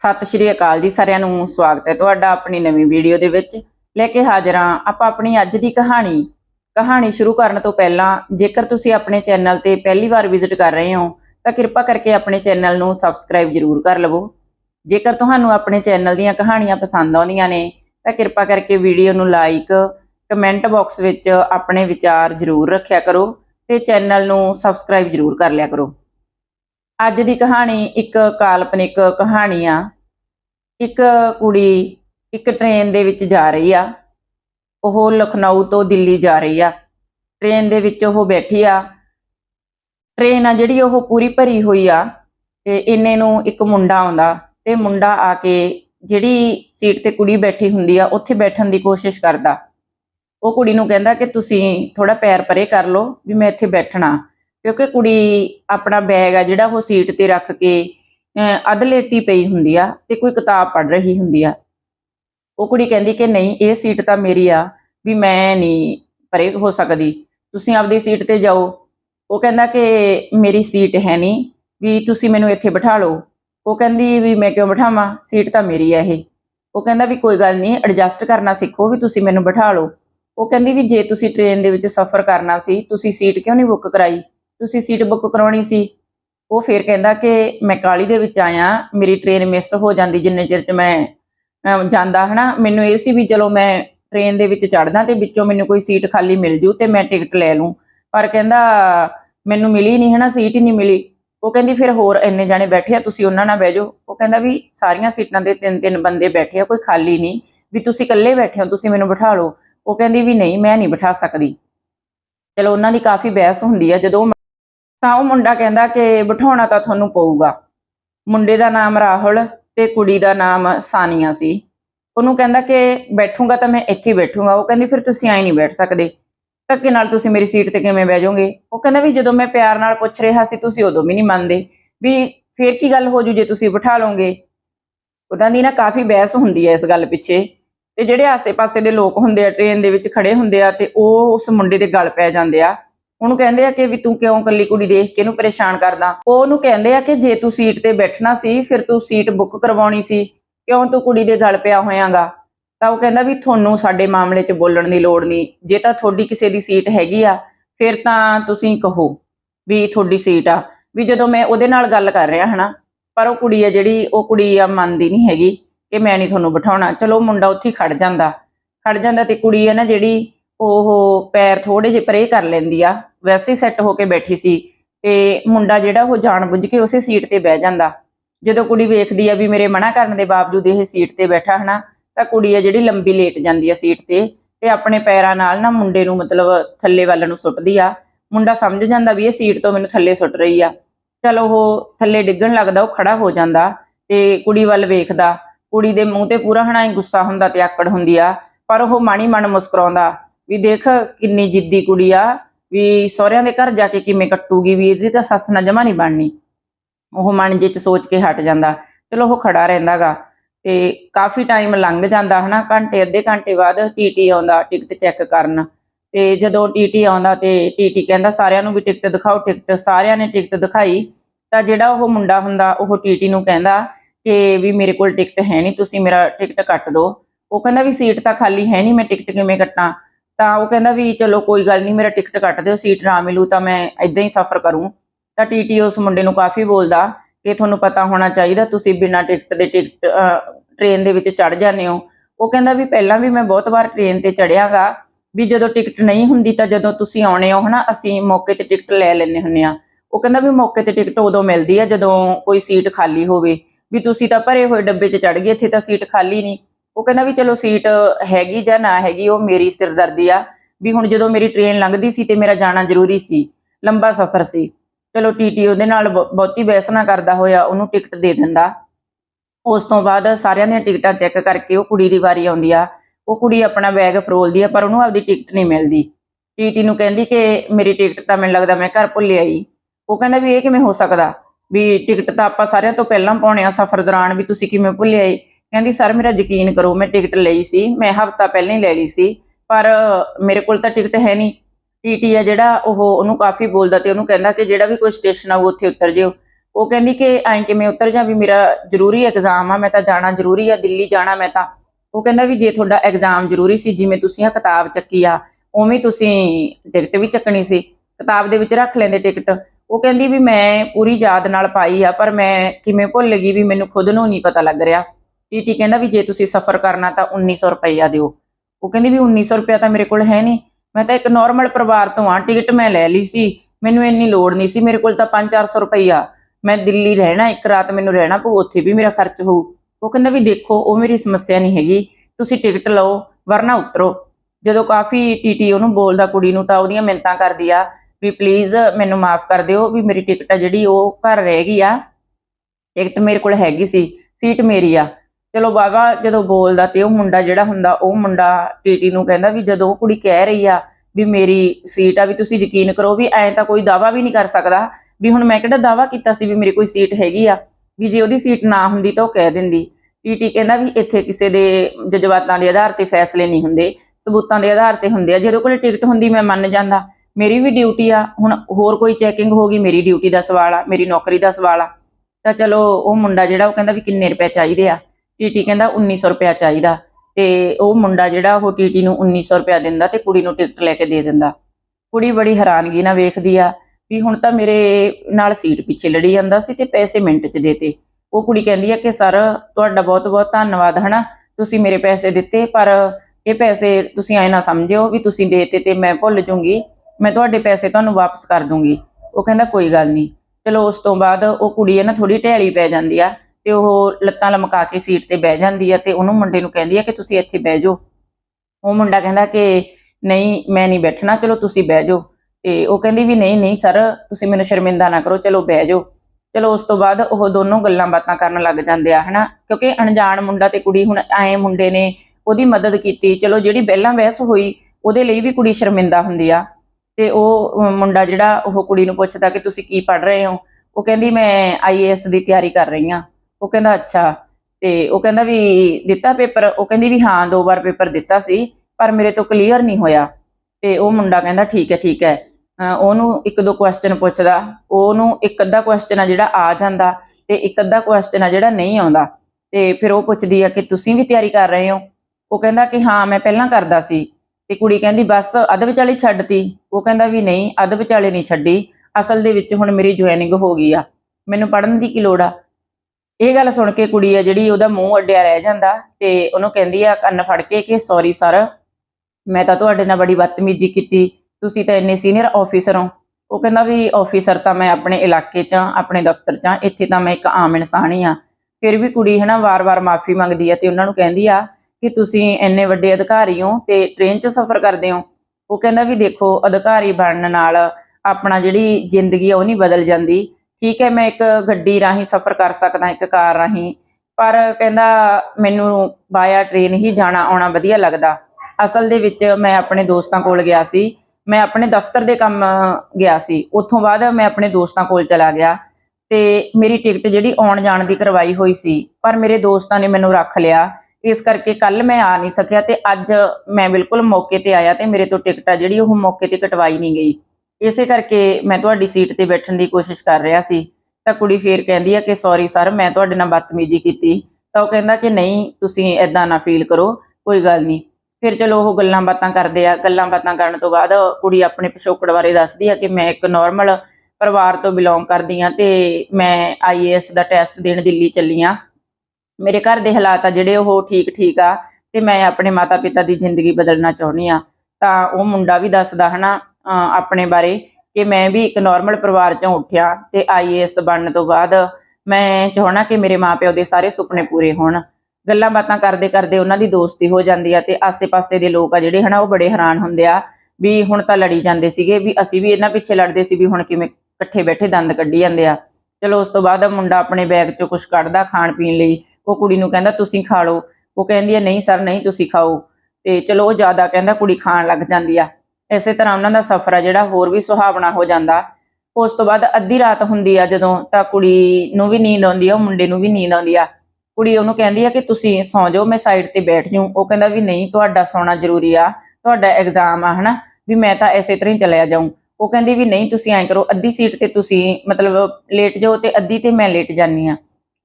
ਸਤਿ ਸ਼੍ਰੀ ਅਕਾਲ ਜੀ ਸਾਰਿਆਂ ਨੂੰ, ਸਵਾਗਤ ਹੈ ਤੁਹਾਡਾ ਆਪਣੀ ਨਵੀਂ ਵੀਡੀਓ ਦੇ ਵਿੱਚ। ਲੈ ਕੇ ਹਾਜ਼ਰ ਹਾਂ ਆਪਾਂ ਆਪਣੀ ਅੱਜ ਦੀ ਕਹਾਣੀ। ਕਹਾਣੀ ਸ਼ੁਰੂ ਕਰਨ ਤੋਂ ਪਹਿਲਾਂ, ਜੇਕਰ ਤੁਸੀਂ ਆਪਣੇ ਚੈਨਲ ਤੇ ਪਹਿਲੀ ਵਾਰ ਵਿਜ਼ਿਟ ਕਰ ਰਹੇ ਹੋ, ਤਾਂ ਕਿਰਪਾ ਕਰਕੇ ਆਪਣੇ ਚੈਨਲ ਨੂੰ ਸਬਸਕ੍ਰਾਈਬ ਜ਼ਰੂਰ ਕਰ ਲਵੋ। ਜੇਕਰ ਤੁਹਾਨੂੰ ਆਪਣੇ ਚੈਨਲ ਦੀਆਂ ਕਹਾਣੀਆਂ ਪਸੰਦ ਆਉਂਦੀਆਂ ਨੇ, ਤਾਂ ਕਿਰਪਾ ਕਰਕੇ ਵੀਡੀਓ ਨੂੰ ਲਾਈਕ, ਕਮੈਂਟ ਬਾਕਸ ਵਿੱਚ ਆਪਣੇ ਵਿਚਾਰ ਜ਼ਰੂਰ ਰੱਖਿਆ ਕਰੋ ਤੇ ਚੈਨਲ ਨੂੰ ਸਬਸਕ੍ਰਾਈਬ ਜ਼ਰੂਰ ਕਰ ਲਿਆ ਕਰੋ। ਅੱਜ ਦੀ ਕਹਾਣੀ ਇੱਕ ਕਾਲਪਨਿਕ ਕਹਾਣੀ ਆ। ਇੱਕ ਕੁੜੀ ਇੱਕ ਟ੍ਰੇਨ ਦੇ ਵਿੱਚ ਜਾ ਰਹੀ ਆ। ਉਹ ਲਖਨਊ ਤੋਂ ਦਿੱਲੀ ਜਾ ਰਹੀ ਆ। ਟ੍ਰੇਨ ਦੇ ਵਿੱਚ ਉਹ ਬੈਠੀ ਆ। ਟ੍ਰੇਨ ਆ ਜਿਹੜੀ ਉਹ ਪੂਰੀ ਭਰੀ ਹੋਈ ਆ ਤੇ ਇੰਨੇ ਨੂੰ ਇੱਕ ਮੁੰਡਾ ਆਉਂਦਾ ਤੇ ਮੁੰਡਾ ਆ ਕੇ ਜਿਹੜੀ ਸੀਟ ਤੇ ਕੁੜੀ ਬੈਠੀ ਹੁੰਦੀ ਆ, ਉੱਥੇ ਬੈਠਣ ਦੀ ਕੋਸ਼ਿਸ਼ ਕਰਦਾ। ਉਹ ਕੁੜੀ ਨੂੰ ਕਹਿੰਦਾ ਕਿ ਤੁਸੀਂ ਥੋੜਾ ਪੈਰ ਪਰੇ ਕਰ ਲਓ ਵੀ ਮੈਂ ਇੱਥੇ ਬੈਠਣਾ। ਕਿਉਂਕਿ ਕੁੜੀ ਆਪਣਾ ਬੈਗ ਆ ਜਿਹੜਾ ਉਹ ਸੀਟ ਤੇ ਰੱਖ ਕੇ ਅਹ, ਅਧਲੇਟੀ ਪਈ ਹੁੰਦੀ ਆ ਤੇ ਕੋਈ ਕਿਤਾਬ ਪੜ੍ਹ ਰਹੀ ਹੁੰਦੀ ਆ। ਉਹ ਕੁੜੀ ਕਹਿੰਦੀ ਕਿ ਨਹੀਂ ਇਹ ਸੀਟ ਤਾਂ ਮੇਰੀ ਆ ਵੀ ਮੈਂ ਨਹੀਂ ਪਰੇ ਹੋ ਸਕਦੀ। ਤੁਸੀਂ ਆਪਦੀ ਸੀਟ ਤੇ ਜਾਓ। ਉਹ ਕਹਿੰਦਾ ਕਿ ਮੇਰੀ ਸੀਟ ਹੈ ਨਹੀਂ ਵੀ ਤੁਸੀਂ ਮੈਨੂੰ ਇੱਥੇ ਬਿਠਾ ਲਓ। ਉਹ ਕਹਿੰਦੀ ਵੀ ਮੈਂ ਕਿਉਂ ਬਿਠਾਵਾਂ? ਸੀਟ ਤਾਂ ਮੇਰੀ ਆ ਇਹ। ਉਹ ਕਹਿੰਦਾ ਵੀ ਕੋਈ ਗੱਲ ਨਹੀਂ ਐਡਜਸਟ ਕਰਨਾ ਸਿੱਖੋ ਵੀ ਤੁਸੀਂ ਮੈਨੂੰ ਬਿਠਾ ਲਓ। ਉਹ ਕਹਿੰਦੀ ਵੀ ਜੇ ਤੁਸੀਂ ਟ੍ਰੇਨ ਦੇ ਵਿੱਚ ਸਫ਼ਰ ਕਰਨਾ ਸੀ ਤੁਸੀਂ ਸੀਟ ਕਿਉਂ ਨਹੀਂ ਬੁੱਕ ਕਰਾਈ? ਤੁਸੀਂ ਸੀਟ ਬੁੱਕ ਕਰਾਉਣੀ ਸੀ। ਉਹ ਫੇਰ ਕਹਿੰਦਾ ਕਿ ਮੈਂ ਕਾਲੀ ਦੇ ਵਿੱਚ ਆਇਆ ਮੇਰੀ ਟ੍ਰੇਨ ਮਿਸ ਹੋ ਜਾਂਦੀ ਜਿੰਨੇ ਚਿਰ ਚ ਮੈਂ ਅਮ, ਜਾਂਦਾ ਹਨਾ। ਮੈਨੂੰ ਇਹ ਸੀ ਵੀ ਚਲੋ ਮੈਂ ਟ੍ਰੇਨ ਦੇ ਵਿੱਚ ਚੜਦਾ ਤੇ ਵਿੱਚੋਂ ਮੈਨੂੰ ਕੋਈ ਸੀਟ ਖਾਲੀ ਮਿਲ ਜੂ ਤੇ ਮੈਂ ਟਿਕਟ ਲੈ ਲੂੰ। ਪਰ ਕਹਿੰਦਾ ਮੈਨੂੰ ਮਿਲੀ ਨਹੀਂ ਹਨਾ ਸੀਟ ਹੀ ਨਹੀਂ ਮਿਲੀ। ਉਹ ਕਹਿੰਦੀ ਫਿਰ ਹੋਰ ਇੰਨੇ ਜਾਣੇ ਬੈਠੇ ਆ ਤੁਸੀਂ ਉਹਨਾਂ ਨਾਲ ਬਹਿ ਜਾਓ। ਉਹ ਕਹਿੰਦਾ ਵੀ ਸਾਰੀਆਂ ਸੀਟਾਂ ਦੇ ਤਿੰਨ ਤਿੰਨ ਬੰਦੇ ਬੈਠੇ ਆ ਕੋਈ ਖਾਲੀ ਨਹੀਂ ਵੀ ਤੁਸੀਂ ਇਕੱਲੇ ਬੈਠੇ ਹੋ ਤੁਸੀਂ ਮੈਨੂੰ ਬਿਠਾ ਲਓ। ਉਹ ਕਹਿੰਦੀ ਵੀ ਨਹੀਂ ਮੈਂ ਨਹੀਂ ਬਿਠਾ ਸਕਦੀ। ਚਲੋ ਉਹਨਾਂ ਦੀ ਕਾਫੀ ਬਹਿਸ ਹੁੰਦੀ ਆ ਜਦੋਂ ਤਾਂ ਉਹ ਮੁੰਡਾ ਕਹਿੰਦਾ ਕਿ ਬਿਠਾਉਣਾ ਤਾਂ ਤੁਹਾਨੂੰ ਪਊਗਾ। ਮੁੰਡੇ ਦਾ ਨਾਮ ਰਾਹੁਲ ਤੇ ਕੁੜੀ ਦਾ ਨਾਮ ਸਾਨੀਆ ਸੀ। ਉਹਨੂੰ ਕਹਿੰਦਾ ਕਿ ਬੈਠੂਗਾ ਤਾਂ ਮੈਂ ਇੱਥੇ ਹੀ ਬੈਠੂਗਾ। ਉਹ ਕਹਿੰਦੀ, ਫਿਰ ਤੁਸੀਂ ਐਂ ਨਹੀਂ ਬੈਠ ਸਕਦੇ। ਧੱਕੇ ਨਾਲ ਤੁਸੀਂ ਮੇਰੀ ਸੀਟ ਤੇ ਕਿਵੇਂ ਬਹਿ ਜਾਓਗੇ? ਉਹ ਕਹਿੰਦਾ ਵੀ, ਜਦੋਂ ਮੈਂ ਪਿਆਰ ਨਾਲ ਪੁੱਛ ਰਿਹਾ ਸੀ, ਤੁਸੀਂ ਉਦੋਂ ਵੀ ਨਹੀਂ ਮੰਨਦੇ। ਵੀ ਫੇਰ ਕੀ ਗੱਲ ਹੋ ਜੂ ਜੇ ਤੁਸੀਂ ਬਿਠਾ ਲਓਗੇ? ਉਹਨਾਂ ਦੀ ਨਾ ਕਾਫੀ ਬਹਿਸ ਹੁੰਦੀ ਹੈ ਇਸ ਗੱਲ ਪਿੱਛੇ। ਤੇ ਜਿਹੜੇ ਆਸੇ-ਪਾਸੇ ਦੇ ਲੋਕ ਹੁੰਦੇ ਆ, ਟ੍ਰੇਨ ਦੇ ਵਿੱਚ ਖੜੇ ਹੁੰਦੇ ਆ, ਤੇ ਉਹ ਉਸ ਮੁੰਡੇ ਦੇ ਗਲ ਪੈ ਜਾਂਦੇ ਆ। ਉਹਨੂੰ ਕਹਿੰਦੇ ਆ ਕਿ ਵੀ ਤੂੰ ਕਿਉਂ ਕੱਲੀ ਕੁੜੀ ਦੇਖ ਕੇ ਇਹਨੂੰ ਪਰੇਸ਼ਾਨ ਕਰਦਾ? ਉਹ ਉਹਨੂੰ ਕਹਿੰਦੇ ਆ ਕਿ ਜੇ ਤੂੰ ਸੀਟ ਤੇ ਬੈਠਣਾ ਸੀ, ਫਿਰ ਤੂੰ ਸੀਟ ਬੁੱਕ ਕਰਵਾਉਣੀ ਸੀ। ਕਿਉਂ ਤੂੰ ਕੁੜੀ ਦੇ ਗਲ ਪਿਆ ਹੋਇਆਗਾ? ਤਾਂ ਉਹ ਕਹਿੰਦਾ ਵੀ ਤੁਹਾਨੂੰ ਸਾਡੇ ਮਾਮਲੇ 'ਚ ਬੋਲਣ ਦੀ ਲੋੜ ਨਹੀਂ। ਜੇ ਤਾਂ ਤੁਹਾਡੀ ਕਿਸੇ ਦੀ ਸੀਟ ਹੈਗੀ ਆ, ਫਿਰ ਤਾਂ ਤੁਸੀਂ ਕਹੋ ਵੀ ਤੁਹਾਡੀ ਸੀਟ ਆ। ਵੀ ਜਦੋਂ ਮੈਂ ਉਹਦੇ ਨਾਲ ਗੱਲ ਕਰ ਰਿਹਾ, ਹਨਾ, ਪਰ ਉਹ ਕੁੜੀ ਆ ਜਿਹੜੀ, ਉਹ ਕੁੜੀ ਆ ਮੰਨਦੀ ਨਹੀਂ ਹੈਗੀ ਕਿ ਮੈਂ ਨਹੀਂ ਤੁਹਾਨੂੰ ਬਿਠਾਉਣਾ। ਚਲੋ ਮੁੰਡਾ ਉੱਥੇ ਖੜ ਜਾਂਦਾ। ਖੜ ਜਾਂਦਾ ਤੇ ਕੁੜੀ ਆ ਨਾ ਜਿਹੜੀ ਉਹ ਪੈਰ ਥੋੜੇ ਜਿਹੇ ਪਰੇ ਕਰ ਲੈਂਦੀ ਆ, ਵੈਸੇ ਹੀ ਸੈੱਟ ਹੋ ਕੇ ਬੈਠੀ ਸੀ ਤੇ ਮੁੰਡਾ ਜਿਹੜਾ ਉਹ ਜਾਣ ਬੁੱਝ ਕੇ ਉਸੇ ਸੀਟ ਤੇ ਬਹਿ ਜਾਂਦਾ। ਜਦੋਂ ਕੁੜੀ ਵੇਖਦੀ ਆ ਵੀ ਮੇਰੇ ਮਨਾ ਕਰਨ ਦੇ ਬਾਵਜੂਦ ਇਹ ਸੀਟ ਤੇ ਬੈਠਾ ਹਨਾ, ਤਾਂ ਕੁੜੀ ਆ ਜਿਹੜੀ ਲੰਬੀ ਲੇਟ ਜਾਂਦੀ ਆ ਸੀਟ ਤੇ ਤੇ ਆਪਣੇ ਪੈਰਾਂ ਨਾਲ ਨਾ ਮੁੰਡੇ ਨੂੰ ਮਤਲਬ ਥੱਲੇ ਵੱਲ ਨੂੰ ਸੁੱਟਦੀ ਆ। ਮੁੰਡਾ ਸਮਝ ਜਾਂਦਾ ਵੀ ਇਹ ਸੀਟ ਤੋਂ ਮੈਨੂੰ ਥੱਲੇ ਸੁੱਟ ਰਹੀ ਆ। ਚਲੋ ਉਹ ਥੱਲੇ ਡਿੱਗਣ ਲੱਗਦਾ, ਉਹ ਖੜਾ ਹੋ ਜਾਂਦਾ ਤੇ ਕੁੜੀ ਵੱਲ ਵੇਖਦਾ। ਕੁੜੀ ਦੇ ਮੂੰਹ ਤੇ ਪੂਰਾ ਹਣਾ ਹੀ ਗੁੱਸਾ ਹੁੰਦਾ ਤੇ ਆਕੜ ਹੁੰਦੀ ਆ, ਪਰ ਉਹ ਮਾਣੀ ਮਨ ਮੁਸਕਰਾਉਂਦਾ। ਵੀ ਦੇਖ ਕਿੰਨੀ ਜਿੱਦੀ ਕੁੜੀ ਆ, ਵੀ ਸਹੁਰਿਆਂ ਦੇ ਘਰ ਜਾ ਕੇ ਕਿਵੇਂ ਕੱਟੂਗੀ, ਵੀ ਇਹਦੀ ਤਾਂ ਸੱਸ ਨਾਲ ਜਮਾ ਨਹੀਂ ਬਣਨੀ। ਉਹ ਮਨ ਜੇ ਚ ਸੋਚ ਕੇ ਹਟ ਜਾਂਦਾ, ਚਲੋ ਉਹ ਖੜਾ ਰਹਿੰਦਾਗਾ। ਤੇ ਕਾਫੀ ਟਾਈਮ ਲੰਘ ਜਾਂਦਾ ਹਨਾ, ਘੰਟੇ, ਅੱਧੇ ਘੰਟੇ ਬਾਅਦ ਟੀਟੀ ਆਉਂਦਾ ਟਿਕਟ ਚੈੱਕ ਕਰਨ। ਤੇ ਜਦੋਂ ਟੀਟੀ ਆਉਂਦਾ ਤੇ ਟੀਟੀ ਕਹਿੰਦਾ ਸਾਰਿਆਂ ਨੂੰ ਵੀ ਟਿਕਟ ਦਿਖਾਓ ਟਿਕਟ ਸਾਰਿਆਂ ਨੇ ਟਿਕਟ ਦਿਖਾਈ। ਤਾਂ ਜਿਹੜਾ ਉਹ ਮੁੰਡਾ ਹੁੰਦਾ, ਉਹ ਟੀਟੀ ਨੂੰ ਕਹਿੰਦਾ ਕਿ ਵੀ ਮੇਰੇ ਕੋਲ ਟਿਕਟ ਹੈ ਨਹੀਂ ਤੁਸੀਂ ਮੇਰਾ ਟਿਕਟ ਕੱਟ ਦਿਓ ਉਹ ਕਹਿੰਦਾ ਵੀ ਸੀਟ ਤਾਂ ਖਾਲੀ ਹੈ ਨਹੀਂ ਮੈਂ ਟਿਕਟ ਕਿਵੇਂ ਕੱਟਾਂ? ਤਾਂ ਉਹ ਕਹਿੰਦਾ ਵੀ ਚਲੋ ਕੋਈ ਗੱਲ ਨਹੀਂ, ਮੇਰਾ ਟਿਕਟ ਕੱਟ ਦਿਓ ਸੀਟ ਨਾ ਮਿਲੂ ਤਾਂ ਮੈਂ ਇਦਾਂ ਹੀ ਸਫ਼ਰ ਕਰੂੰ। ਤਾਂ ਟੀਟੀ ਉਸ ਮੁੰਡੇ ਨੂੰ ਕਾਫੀ ਬੋਲਦਾ ਕਿ ਤੁਹਾਨੂੰ ਪਤਾ ਹੋਣਾ ਚਾਹੀਦਾ, ਤੁਸੀਂ ਬਿਨਾਂ ਟਿਕਟ ਦੇ ਟਿਕਟ ਟ੍ਰੇਨ ਦੇ ਵਿੱਚ ਚੜ ਜਾਂਦੇ ਹੋ। ਉਹ ਕਹਿੰਦਾ ਵੀ ਪਹਿਲਾਂ ਵੀ ਮੈਂ ਬਹੁਤ ਵਾਰ ਟ੍ਰੇਨ ਤੇ ਚੜਿਆਗਾ ਵੀ ਜਦੋਂ ਟਿਕਟ ਨਹੀਂ ਹੁੰਦੀ ਤਾਂ ਜਦੋਂ ਤੁਸੀਂ ਆਉਣੇ ਹੋ, ਹਨਾ, ਅਸੀਂ ਮੌਕੇ ਤੇ ਟਿਕਟ ਲੈ ਲੈਂਦੇ ਹੁੰਨੇ ਆ ਉਹ ਕਹਿੰਦਾ ਵੀ ਮੌਕੇ ਤੇ ਟਿਕਟ ਉਦੋਂ ਮਿਲਦੀ ਆ ਜਦੋਂ ਕੋਈ ਸੀਟ ਖਾਲੀ ਹੋਵੇ। ਵੀ ਤੁਸੀਂ ਤਾਂ ਭਰੇ ਹੋਏ ਡੱਬੇ 'ਚ ਚੜ ਗਏ, ਇੱਥੇ ਤਾਂ ਸੀਟ ਖਾਲੀ ਨਹੀਂ। ਉਹ ਕਹਿੰਦਾ ਵੀ ਚਲੋ ਸੀਟ ਹੈਗੀ ਜਾਂ ਨਾ ਹੈਗੀ, ਉਹ ਮੇਰੀ ਸਿਰਦਰਦੀ ਆ, ਵੀ ਹੁਣ ਜਦੋਂ ਮੇਰੀ ਟ੍ਰੇਨ ਲੰਘਦੀ ਸੀ ਤੇ ਮੇਰਾ ਜਾਣਾ ਜ਼ਰੂਰੀ ਸੀ, ਲੰਬਾ ਸਫ਼ਰ ਸੀ। ਚਲੋ ਟੀਟੀ ਉਹਦੇ ਨਾਲ ਬਹੁਤੀ ਬਹਿਸ ਨਾ ਕਰਦਾ ਹੋਇਆ, ਉਹਨੂੰ ਟਿਕਟ ਦੇ ਦਿੰਦਾ। ਉਸ ਤੋਂ ਬਾਅਦ ਸਾਰਿਆਂ ਦੀਆਂ ਟਿਕਟਾਂ ਚੈੱਕ ਕਰਕੇ ਉਹ ਕੁੜੀ ਦੀ ਵਾਰੀ ਆਉਂਦੀ ਆ। ਉਹ ਕੁੜੀ ਆਪਣਾ ਬੈਗ ਫਰੋਲਦੀ ਆ, ਪਰ ਉਹਨੂੰ ਆਪਦੀ ਟਿਕਟ ਨਹੀਂ ਮਿਲਦੀ। ਟੀਟੀ ਨੂੰ ਕਹਿੰਦੀ ਕਿ ਮੇਰੀ ਟਿਕਟ ਤਾਂ ਮੈਨੂੰ ਲੱਗਦਾ ਮੈਂ ਘਰ ਭੁੱਲ ਆਈ। ਉਹ ਕਹਿੰਦਾ ਵੀ ਇਹ ਕਿਵੇਂ ਹੋ ਸਕਦਾ? ਵੀ ਟਿਕਟ ਤਾਂ ਆਪਾਂ ਸਾਰਿਆਂ ਤੋਂ ਪਹਿਲਾਂ ਪਾਉਣੇ ਆ ਸਫ਼ਰ ਦੌਰਾਨ, ਵੀ ਤੁਸੀਂ ਕਿਵੇਂ ਭੁੱਲ ਆਏ? ਕਹਿੰਦੀ, ਸਰ, ਮੇਰਾ ਯਕੀਨ ਕਰੋ, ਮੈਂ ਟਿਕਟ ਲਈ ਸੀ, ਮੈਂ ਹਫਤਾ ਪਹਿਲਾਂ ਹੀ ਲੈ ਲਈ ਸੀ, ਪਰ ਮੇਰੇ ਕੋਲ ਤਾਂ ਟਿਕਟ ਹੈ ਨਹੀਂ। ਟੀਟੀ ਆ ਜਿਹੜਾ, ਉਹ ਉਹਨੂੰ ਕਾਫੀ ਬੋਲਦਾ ਤੇ ਉਹਨੂੰ ਕਹਿੰਦਾ ਕਿ ਜਿਹੜਾ ਵੀ ਕੋਈ ਸਟੇਸ਼ਨ ਆਊ, ਉੱਥੇ ਉਤਰ ਜਿਓ। ਉਹ ਕਹਿੰਦੀ ਕਿ ਐਂ ਕਿਵੇਂ ਉਤਰ ਜਾ ਵੀ ਮੇਰਾ ਜ਼ਰੂਰੀ ਐਗਜ਼ਾਮ ਆ, ਮੈਂ ਤਾਂ ਜਾਣਾ ਜ਼ਰੂਰੀ ਆ, ਦਿੱਲੀ ਜਾਣਾ ਮੈਂ ਤਾਂ। ਉਹ ਕਹਿੰਦਾ ਵੀ ਜੇ ਤੁਹਾਡਾ ਐਗਜ਼ਾਮ ਜ਼ਰੂਰੀ ਸੀ, ਜਿਵੇਂ ਤੁਸੀਂ ਆ ਕਿਤਾਬ ਚੱਕੀ ਆ, ਉਵੇਂ ਤੁਸੀਂ ਟਿਕਟ ਵੀ ਚੱਕਣੀ ਸੀ। ਕਿਤਾਬ ਦੇ ਵਿੱਚ ਰੱਖ ਲੈਂਦੇ ਟਿਕਟ। ਉਹ ਕਹਿੰਦੀ ਵੀ ਮੈਂ ਪੂਰੀ ਯਾਦ ਨਾਲ ਪਾਈ ਆ, ਪਰ ਮੈਂ ਕਿਵੇਂ ਭੁੱਲ ਗਈ ਵੀ ਮੈਨੂੰ ਖੁਦ ਨੂੰ ਨਹੀਂ ਪਤਾ ਲੱਗ ਰਿਹਾ। ਟੀਟੀ ਕਹਿੰਦਾ ਵੀ ਜੇ ਤੁਸੀਂ ਸਫ਼ਰ ਕਰਨਾ ਤਾਂ 1900 ਰੁਪਈਆ ਦਿਓ। ਉਹ ਕਹਿੰਦੀ ਵੀ 1900 ਰੁਪਇਆ ਤਾਂ ਮੇਰੇ ਕੋਲ ਹੈ ਨਹੀਂ। ਮੈਂ ਤਾਂ ਇੱਕ ਨਾਰਮਲ ਪਰਿਵਾਰ ਤੋਂ ਆ ਟਿਕਟ ਮੈਂ ਲੈ ਲਈ ਸੀ। ਮੈਨੂੰ ਇੰਨੀ ਲੋੜ ਨਹੀਂ ਸੀ। ਮੇਰੇ ਕੋਲ ਤਾਂ 5-400 ਰੁਪਈਆ। ਮੈਂ ਦਿੱਲੀ ਰਹਿਣਾ, ਇੱਕ ਰਾਤ ਮੈਨੂੰ ਰਹਿਣਾ ਪਊ, ਉੱਥੇ ਵੀ ਮੇਰਾ ਖਰਚ ਹੋਊ। ਉਹ ਕਹਿੰਦਾ ਵੀ ਦੇਖੋ, ਉਹ ਮੇਰੀ ਸਮੱਸਿਆ ਨਹੀਂ ਹੈਗੀ। ਤੁਸੀਂ ਟਿਕਟ ਲਓ, ਵਰਨਾ ਉਤਰੋ। ਜਦੋਂ ਕਾਫੀ ਟੀਟੀ ਉਹਨੂੰ ਬੋਲਦਾ ਕੁੜੀ ਨੂੰ ਤਾਂ ਉਹਦੀਆਂ ਮਿੰਤਾਂ ਕਰਦੀ ਆ ਵੀ ਪਲੀਜ਼ ਮੈਨੂੰ ਮਾਫ ਕਰ ਦਿਓ ਵੀ ਮੇਰੀ ਟਿਕਟ ਆ ਜਿਹੜੀ ਉਹ ਘਰ ਰਹਿ ਗਈ ਆ। ਟਿਕਟ ਮੇਰੇ ਕੋਲ ਹੈਗੀ ਸੀ, ਸੀਟ ਮੇਰੀ ਆ। ਚਲੋ ਬਾਬਾ ਜਦੋਂ ਬੋਲਦਾ ਤੇ ਉਹ ਮੁੰਡਾ ਜਿਹੜਾ ਹੁੰਦਾ, ਉਹ ਮੁੰਡਾ ਟੀਟੀ ਨੂੰ ਕਹਿੰਦਾ ਵੀ ਜਦੋਂ ਉਹ ਕੁੜੀ ਕਹਿ ਰਹੀ ਆ ਵੀ ਮੇਰੀ ਸੀਟ ਆ, ਵੀ ਤੁਸੀਂ ਯਕੀਨ ਕਰੋ ਵੀ ਐਂ ਤਾਂ ਕੋਈ ਦਾਵਾ ਵੀ ਨਹੀਂ ਕਰ ਸਕਦਾ, ਵੀ ਹੁਣ ਮੈਂ ਕਿਹੜਾ ਦਾਵਾ ਕੀਤਾ ਸੀ ਵੀ ਮੇਰੀ ਕੋਈ ਸੀਟ ਹੈਗੀ ਆ, ਵੀ ਜੇ ਉਹਦੀ ਸੀਟ ਨਾ ਹੁੰਦੀ ਤਾਂ ਉਹ ਕਹਿ ਦਿੰਦੀ। ਟੀਟੀ ਕਹਿੰਦਾ ਵੀ ਇੱਥੇ ਕਿਸੇ ਦੇ ਜਜ਼ਬਾਤਾਂ ਦੇ ਆਧਾਰ ਤੇ ਫੈਸਲੇ ਨਹੀਂ ਹੁੰਦੇ, ਸਬੂਤਾਂ ਦੇ ਆਧਾਰ ਤੇ ਹੁੰਦੇ ਆ ਜਦੋਂ ਕੋਲ ਟਿਕਟ ਹੁੰਦੀ ਮੈਂ ਮੰਨ ਜਾਂਦਾ, ਮੇਰੀ ਵੀ ਡਿਊਟੀ ਆ, ਹੁਣ ਹੋਰ ਕੋਈ ਚੈਕਿੰਗ ਹੋ ਗਈ, ਮੇਰੀ ਡਿਊਟੀ ਦਾ ਸਵਾਲ ਆ, ਮੇਰੀ ਨੌਕਰੀ ਦਾ ਸਵਾਲ ਆ, ਤਾਂ ਚਲੋ ਉਹ ਮੁੰਡਾ ਜਿਹੜਾ ਉਹ ਕਹਿੰਦਾ ਵੀ ਕਿੰਨੇ ਰੁਪਏ ਚਾਹੀਦੇ ਆ। ਟੀਟੀ ਕਹਿੰਦਾ 1900 ਰੁਪਇਆ ਚਾਹੀਦਾ ਤੇ ਉਹ ਮੁੰਡਾ ਜਿਹੜਾ ਉਹ ਟੀਟੀ ਨੂੰ 1900 ਰੁਪਇਆ ਦਿੰਦਾ ਤੇ ਕੁੜੀ ਨੂੰ ਟਿਕਟ ਲੈ ਕੇ ਦੇ ਦਿੰਦਾ। ਕੁੜੀ ਬੜੀ ਹੈਰਾਨਗੀ ਨਾਲ ਵੇਖਦੀ ਆ ਵੀ ਹੁਣ ਤਾਂ ਮੇਰੇ ਨਾਲ ਸੀਟ ਪਿੱਛੇ ਲੜੀ ਜਾਂਦਾ ਸੀ ਤੇ ਪੈਸੇ ਮਿੰਟ 'ਚ ਦੇਤੇ। ਉਹ ਕੁੜੀ ਕਹਿੰਦੀ ਆ ਕਿ, ਸਰ, ਤੁਹਾਡਾ ਬਹੁਤ ਬਹੁਤ ਧੰਨਵਾਦ, ਹਨਾ? ਤੁਸੀਂ ਮੇਰੇ ਪੈਸੇ ਦਿੱਤੇ, ਪਰ ਇਹ ਪੈਸੇ ਤੁਸੀਂ ਐ ਨਾ ਸਮਝਿਓ ਵੀ ਤੁਸੀਂ ਦੇਤੇ ਤੇ ਮੈਂ ਭੁੱਲ ਜੂੰਗੀ। ਮੈਂ ਤੁਹਾਡੇ ਪੈਸੇ ਤੁਹਾਨੂੰ ਵਾਪਸ ਕਰ ਦੂੰਗੀ। ਉਹ ਕਹਿੰਦਾ, ਕੋਈ ਗੱਲ ਨਹੀਂ ਚਲੋ ਉਸ ਤੋਂ ਬਾਅਦ ਉਹ ਕੁੜੀ ਹੈ ਨਾ ਥੋੜੀ ਢਹਿਲੀ ਪੈ ਜਾਂਦੀ ਆ। ਤੇ ਉਹ ਲੱਤਾਂ ਲਮਕਾ ਕੇ ਸੀਟ ਤੇ ਬਹਿ ਜਾਂਦੀ ਆ ਤੇ ਉਹਨੂੰ ਮੁੰਡੇ ਨੂੰ ਕਹਿੰਦੀ ਆ ਕਿ ਤੁਸੀਂ ਇੱਥੇ ਬਹਿ ਜਾਓ। ਉਹ ਮੁੰਡਾ ਕਹਿੰਦਾ ਕਿ ਨਹੀਂ, ਮੈਂ ਨਹੀਂ ਬੈਠਣਾ, ਚਲੋ ਤੁਸੀਂ ਬਹਿ ਜਾਓ। ਤੇ ਉਹ ਕਹਿੰਦੀ ਵੀ ਨਹੀਂ ਨਹੀਂ ਸਰ, ਤੁਸੀਂ ਮੈਨੂੰ ਸ਼ਰਮਿੰਦਾ ਨਾ ਕਰੋ, ਚਲੋ ਬਹਿ ਜਾਓ। ਚਲੋ ਉਸ ਤੋਂ ਬਾਅਦ ਉਹ ਦੋਨੋਂ ਗੱਲਾਂ ਬਾਤਾਂ ਕਰਨ ਲੱਗ ਜਾਂਦੇ ਆ, ਹਨਾ? ਕਿਉਂਕਿ ਅਣਜਾਣ ਮੁੰਡਾ ਤੇ ਕੁੜੀ ਹੁਣ ਐ ਮੁੰਡੇ ਨੇ, ਉਹਦੀ ਮਦਦ ਕੀਤੀ। ਚਲੋ ਜਿਹੜੀ ਪਹਿਲਾਂ ਬਹਿਸ ਹੋਈ, ਉਹਦੇ ਲਈ ਵੀ ਕੁੜੀ ਸ਼ਰਮਿੰਦਾ ਹੁੰਦੀ ਆ। ਤੇ ਉਹ ਮੁੰਡਾ ਜਿਹੜਾ ਉਹ ਕੁੜੀ ਨੂੰ ਪੁੱਛਦਾ ਕਿ ਤੁਸੀਂ ਕੀ ਪੜ੍ਹ ਰਹੇ ਹੋ? ਉਹ ਕਹਿੰਦੀ, ਮੈਂ ਆਈਏਐਸ ਦੀ ਤਿਆਰੀ ਕਰ ਰਹੀ ਹਾਂ। ਉਹ ਕਹਿੰਦਾ, ਅੱਛਾ। ਤੇ ਉਹ ਕਹਿੰਦਾ ਵੀ ਦਿੱਤਾ ਪੇਪਰ, ਉਹ ਕਹਿੰਦੀ ਵੀ ਹਾਂ, ਦੋ ਵਾਰ ਪੇਪਰ ਦਿੱਤਾ ਸੀ, ਪਰ ਮੇਰੇ ਤੋਂ ਕਲੀਅਰ ਨਹੀਂ ਹੋਇਆ। ਤੇ ਉਹ ਮੁੰਡਾ ਕਹਿੰਦਾ, ਠੀਕ ਹੈ ਠੀਕ ਹੈ। ਉਹਨੂੰ ਇੱਕ ਦੋ ਕੁਐਸਚਨ ਪੁੱਛਦਾ। ਉਹਨੂੰ ਇੱਕ ਅੱਧਾ ਕੁਐਸਚਨ ਆ ਜਿਹੜਾ ਆ ਜਾਂਦਾ ਤੇ ਇੱਕ ਅੱਧਾ ਕੁਐਸਚਨ ਆ ਜਿਹੜਾ ਨਹੀਂ ਆਉਂਦਾ। ਤੇ ਫਿਰ ਉਹ ਪੁੱਛਦੀ ਆ ਕਿ ਤੁਸੀਂ ਵੀ ਤਿਆਰੀ ਕਰ ਰਹੇ ਹੋ? ਉਹ ਕਹਿੰਦਾ ਕਿ ਹਾਂ, ਮੈਂ ਪਹਿਲਾਂ ਕਰਦਾ ਸੀ। ਤੇ ਕੁੜੀ ਕਹਿੰਦੀ, ਬਸ, ਅੱਧ ਵਿਚਾਲੇ ਹੀ ਛੱਡਤੀ। ਉਹ ਕਹਿੰਦਾ ਵੀ ਨਹੀਂ, ਅੱਧ ਵਿਚਾਲੇ ਨਹੀਂ ਛੱਡੀ। ਅਸਲ ਦੇ ਵਿੱਚ ਹੁਣ ਮੇਰੀ ਜੁਆਇਨਿੰਗ ਹੋ ਗਈ ਆ। ਮੈਨੂੰ ਪੜਨ ਦੀ ਕੀ ਲੋੜ ਆ? ਇਹ ਗੱਲ ਸੁਣ ਕੇ ਕੁੜੀ ਆ ਜਿਹੜੀ ਉਹਦਾ ਮੂੰਹ ਅੱਡਿਆ ਰਹਿ ਜਾਂਦਾ ਤੇ ਉਹਨੂੰ ਕਹਿੰਦੀ ਆ, ਕੰਨ ਫੜ ਕੇ ਕਿ ਸੌਰੀ ਸਰ ਮੈਂ ਤਾਂ ਤੁਹਾਡੇ ਨਾਲ ਬੜੀ ਬਦਤਮੀਜ਼ੀ ਕੀਤੀ, ਤੁਸੀਂ ਤਾਂ ਇੰਨੇ ਸੀਨੀਅਰ ਆਫੀਸਰ ਹੋ। ਉਹ ਕਹਿੰਦਾ ਵੀ ਆਫੀਸਰ ਤਾਂ ਮੈਂ ਆਪਣੇ ਇਲਾਕੇ 'ਚ ਆਪਣੇ ਦਫ਼ਤਰ 'ਚ ਇੱਥੇ ਤਾਂ ਮੈਂ ਇੱਕ ਆਮ ਇਨਸਾਨ ਹੀ ਆ। ਫਿਰ ਵੀ ਕੁੜੀ ਹਨਾ ਵਾਰ-ਵਾਰ ਮਾਫੀ ਮੰਗਦੀ ਆ ਤੇ ਉਹਨਾਂ ਨੂੰ ਕਹਿੰਦੀ ਆ ਕਿ ਤੁਸੀਂ ਇੰਨੇ ਵੱਡੇ ਅਧਿਕਾਰੀ ਹੋ ਤੇ ਟ੍ਰੇਨ 'ਚ ਸਫ਼ਰ ਕਰਦੇ ਹੋ। ਉਹ ਕਹਿੰਦਾ ਵੀ ਦੇਖੋ, ਅਧਿਕਾਰੀ ਬਣਨ ਨਾਲ ਆਪਣਾ ਜਿਹੜੀ ਜ਼ਿੰਦਗੀ ਆ ਉਹ ਨਹੀਂ ਬਦਲ ਜਾਂਦੀ। ਠੀਕ ਹੈ, ਮੈਂ ਇੱਕ ਗੱਡੀ ਰਾਹੀਂ ਸਫ਼ਰ ਕਰ ਸਕਦਾ, ਇੱਕ ਕਾਰ ਰਾਹੀਂ। ਪਰ ਕਹਿੰਦਾ, ਮੈਨੂੰ ਬਾਇਆ ਟ੍ਰੇਨ ਹੀ ਜਾਣਾ, ਆਉਣਾ ਵਧੀਆ ਲੱਗਦਾ। ਅਸਲ ਦੇ ਵਿੱਚ ਮੈਂ ਆਪਣੇ ਦੋਸਤਾਂ ਕੋਲ ਗਿਆ ਸੀ। ਮੈਂ ਆਪਣੇ ਦਫ਼ਤਰ ਦੇ ਕੰਮ ਗਿਆ ਸੀ। ਉੱਥੋਂ ਬਾਅਦ ਮੈਂ ਆਪਣੇ ਦੋਸਤਾਂ ਕੋਲ ਚਲਾ ਗਿਆ। ਤੇ ਮੇਰੀ ਟਿਕਟ ਜਿਹੜੀ ਆਉਣ ਜਾਣ ਦੀ ਕਰਵਾਈ ਹੋਈ ਸੀ, ਪਰ ਮੇਰੇ ਦੋਸਤਾਂ ਨੇ ਮੈਨੂੰ ਰੱਖ ਲਿਆ। ਇਸ ਕਰਕੇ ਕੱਲ ਮੈਂ ਆ ਨਹੀਂ ਸਕਿਆ ਤੇ ਅੱਜ ਮੈਂ ਬਿਲਕੁਲ ਮੌਕੇ ਤੇ ਆਇਆ ਤੇ ਮੇਰੇ ਤੋਂ ਟਿਕਟ ਆ ਜਿਹੜੀ ਉਹ ਮੌਕੇ ਤੇ ਕਟਵਾਈ ਨਹੀਂ ਗਈ। ਇਸੇ ਕਰਕੇ ਮੈਂ ਤੁਹਾਡੀ ਸੀਟ ਤੇ ਬੈਠਣ ਦੀ ਕੋਸ਼ਿਸ਼ ਕਰ ਰਿਹਾ ਸੀ। ਤਾਂ ਕੁੜੀ ਫੇਰ ਕਹਿੰਦੀ ਆ ਕਿ ਸੌਰੀ ਸਰ ਮੈਂ ਤੁਹਾਡੇ ਨਾਲ ਬਦਤਮੀਜ਼ੀ ਕੀਤੀ। ਤਾਂ ਉਹ ਕਹਿੰਦਾ ਕਿ ਨਹੀਂ, ਤੁਸੀਂ ਐਦਾਂ ਨਾ ਫੀਲ ਕਰੋ, ਕੋਈ ਗੱਲ ਨਹੀਂ। ਫਿਰ ਚਲੋ ਉਹ ਗੱਲਾਂ ਬਾਤਾਂ ਕਰਦੇ ਆ। ਗੱਲਾਂ ਬਾਤਾਂ ਕਰਨ ਤੋਂ ਬਾਅਦ ਕੁੜੀ ਆਪਣੇ ਪਿਛੋਕੜ ਬਾਰੇ ਦੱਸਦੀ ਆ ਕਿ ਮੈਂ ਇੱਕ ਨਾਰਮਲ ਪਰਿਵਾਰ ਤੋਂ ਬਿਲੋਂਗ ਕਰਦੀ ਆ ਤੇ ਮੈਂ ਆਈਏਐਸ ਦਾ ਟੈਸਟ ਦੇਣ ਦਿੱਲੀ ਚੱਲੀ ਆ। ਮੇਰੇ ਘਰ ਦੇ ਹਾਲਾਤ ਆ ਜਿਹੜੇ ਉਹ ਠੀਕ ਠੀਕ ਆ ਤੇ ਮੈਂ ਆਪਣੇ ਮਾਤਾ ਪਿਤਾ ਦੀ ਜ਼ਿੰਦਗੀ ਬਦਲਣਾ ਚਾਹੁੰਦੀ ਆ। ਤਾਂ ਉਹ ਮੁੰਡਾ ਵੀ ਦੱਸਦਾ ਹਨਾ ਅਹ ਆਪਣੇ ਬਾਰੇ ਕਿ ਮੈਂ ਵੀ ਇੱਕ ਨਾਰਮਲ ਪਰਿਵਾਰ ਚੋਂ ਉੱਠਿਆ ਤੇ ਆਈਏਐਸ ਬਣਨ ਤੋਂ ਬਾਅਦ ਮੈਂ ਚਾਹਣਾ ਕਿ ਮੇਰੇ ਮਾਪਿਓ ਦੇ ਸਾਰੇ ਸੁਪਨੇ ਪੂਰੇ ਹੋਣ। ਗੱਲਾਂ ਬਾਤਾਂ ਕਰਦੇ ਕਰਦੇ ਉਹਨਾਂ ਦੀ ਦੋਸਤੀ ਹੋ ਜਾਂਦੀ ਆ ਤੇ ਆਸੇ-ਪਾਸੇ ਦੇ ਲੋਕ ਆ ਜਿਹੜੇ ਹਨਾ, ਉਹ ਬੜੇ ਹੈਰਾਨ ਹੁੰਦੇ ਆ ਵੀ ਹੁਣ ਤਾਂ ਲੜੀ ਜਾਂਦੇ ਸੀਗੇ, ਵੀ ਅਸੀਂ ਵੀ ਇਹਨਾਂ ਪਿੱਛੇ ਲੜਦੇ ਸੀ ਵੀ ਹੁਣ ਕਿਵੇਂ ਇਕੱਠੇ ਬੈਠੇ ਦੰਦ ਕੱਢੀ ਜਾਂਦੇ ਆ। ਚਲੋ, ਉਸ ਤੋਂ ਬਾਅਦ ਮੁੰਡਾ ਆਪਣੇ ਬੈਗ ਚੋਂ ਕੁਝ ਕੱਢਦਾ ਖਾਣ ਪੀਣ ਲਈ, ਉਹ ਕੁੜੀ ਨੂੰ ਕਹਿੰਦਾ, ਤੁਸੀਂ ਖਾ ਲਓ। ਉਹ ਕਹਿੰਦੀ ਆ, ਨਹੀਂ ਸਰ, ਨਹੀਂ ਤੁਸੀਂ ਖਾਓ। ਤੇ ਚਲੋ, ਉਹ ਜ਼ਿਆਦਾ ਕਹਿੰਦਾ ਕੁੜੀ ਖਾਣ ਲੱਗ ਜਾਂਦੀ ਆ। ਇਸੇ ਤਰ੍ਹਾਂ ਉਹਨਾਂ ਦਾ ਸਫ਼ਰ ਆ ਜਿਹੜਾ ਹੋਰ ਵੀ ਸੁਹਾਵਣਾ ਹੋ ਜਾਂਦਾ। ਉਸ ਤੋਂ ਬਾਅਦ ਅੱਧੀ ਰਾਤ ਹੁੰਦੀ ਆ ਜਦੋਂ ਤਾਂ ਕੁੜੀ ਨੂੰ ਵੀ ਨੀਂਦ ਆਉਂਦੀ ਆ, ਉਹ ਮੁੰਡੇ ਨੂੰ ਵੀ ਨੀਂਦ ਆਉਂਦੀ ਆ। ਕੁੜੀ ਉਹਨੂੰ ਕਹਿੰਦੀ ਆ ਕਿ ਤੁਸੀਂ ਸੌਂ ਜਾਓ, ਮੈਂ ਸਾਈਡ ਤੇ ਬੈਠ ਜਾਊਂ। ਉਹ ਕਹਿੰਦਾ ਵੀ ਨਹੀਂ, ਤੁਹਾਡਾ ਸੌਣਾ ਜ਼ਰੂਰੀ ਆ, ਤੁਹਾਡਾ ਐਗਜ਼ਾਮ ਆ, ਹਨਾ? ਵੀ ਮੈਂ ਤਾਂ ਇਸੇ ਤਰ੍ਹਾਂ ਹੀ ਚਲਿਆ ਜਾਊਂ। ਉਹ ਕਹਿੰਦੀ ਵੀ ਨਹੀਂ, ਤੁਸੀਂ ਐਂ ਕਰੋ, ਅੱਧੀ ਸੀਟ ਤੇ ਤੁਸੀਂ ਮਤਲਬ ਲੇਟ ਜਾਓ ਤੇ ਅੱਧੀ ਤੇ ਮੈਂ ਲੇਟ ਜਾਨੀ ਆ।